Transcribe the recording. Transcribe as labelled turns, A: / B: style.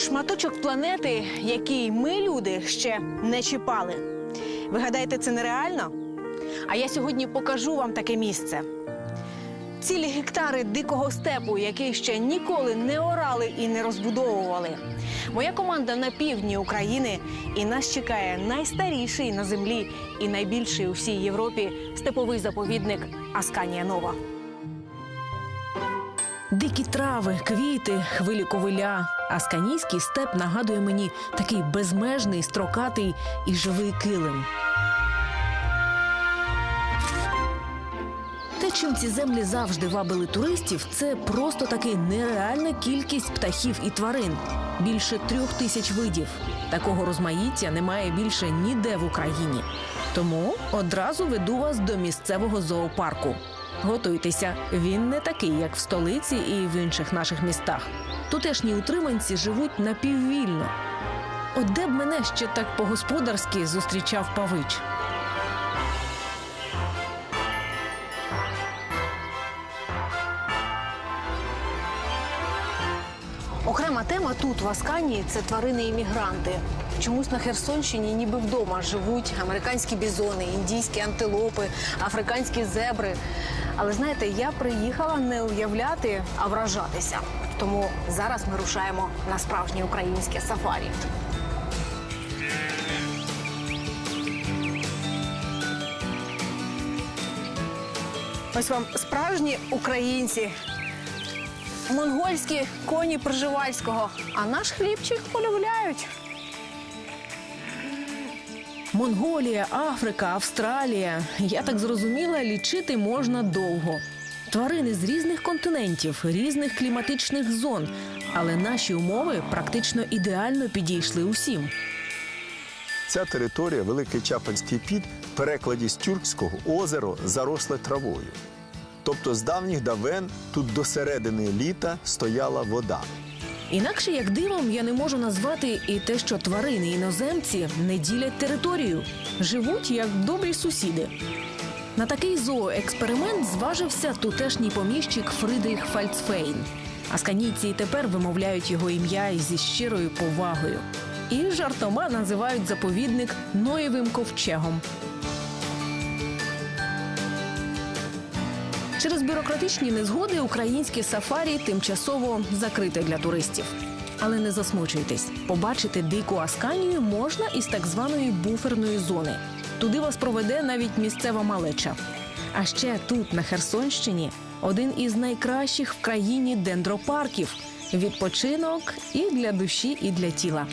A: Шматочок планети, який ми, люди, ще не чіпали. Ви гадаєте, це нереально? А я сьогодні покажу вам таке місце. Цілі гектари дикого степу, який ще ніколи не орали і не розбудовували. Моя команда на півдні України, і нас чекає найстаріший на землі і найбільший у всій Європі степовий заповідник Асканія Нова. Дикі трави, квіти, хвилі ковиля. Асканійський степ нагадує мені такий безмежний, строкатий і живий килим. Те, чим ці землі завжди вабили туристів, це просто таки нереальна кількість птахів і тварин. Більше трьох тисяч видів. Такого розмаїття немає більше ніде в Україні. Тому одразу веду вас до місцевого зоопарку. Готуйтеся, він не такий, як в столиці і в інших наших містах. Тутешні утриманці живуть напіввільно. От де б мене ще так по-господарськи зустрічав павич. Окрема тема тут, в Асканії, це тварини-іммігранти. Чомусь на Херсонщині, ніби вдома, живуть американські бізони, індійські антилопи, африканські зебри. Але знаєте, я приїхала не уявляти, а вражатися. Тому зараз ми рушаємо на справжнє українське сафарі. Ось вам справжні українці монгольські коні Пржевальського, а наш хлібчик полюбляють. Монголія, Африка, Австралія. Я так зрозуміла, лічити можна довго. Тварини з різних континентів, різних кліматичних зон. Але наші умови практично ідеально підійшли усім.
B: Ця територія, Великий Чапанський під, перекладі з тюркського озеро заросле травою. Тобто з давніх давен тут до середини літа стояла вода.
A: Інакше як дивом я не можу назвати і те, що тварини іноземці не ділять територію, живуть як добрі сусіди. На такий зооексперимент зважився тутешній поміщик Фридріх Фальцфейн. Асканійці і тепер вимовляють його ім'я зі щирою повагою. І жартома називають заповідник Ноєвим ковчегом. Через бюрократичні незгоди українське сафарі тимчасово закрите для туристів. Але не засмучуйтесь, побачити дику Асканію можна із так званої буферної зони. Туди вас проведе навіть місцева малеча. А ще тут, на Херсонщині, один із найкращих в країні дендропарків. Відпочинок і для душі, і для тіла.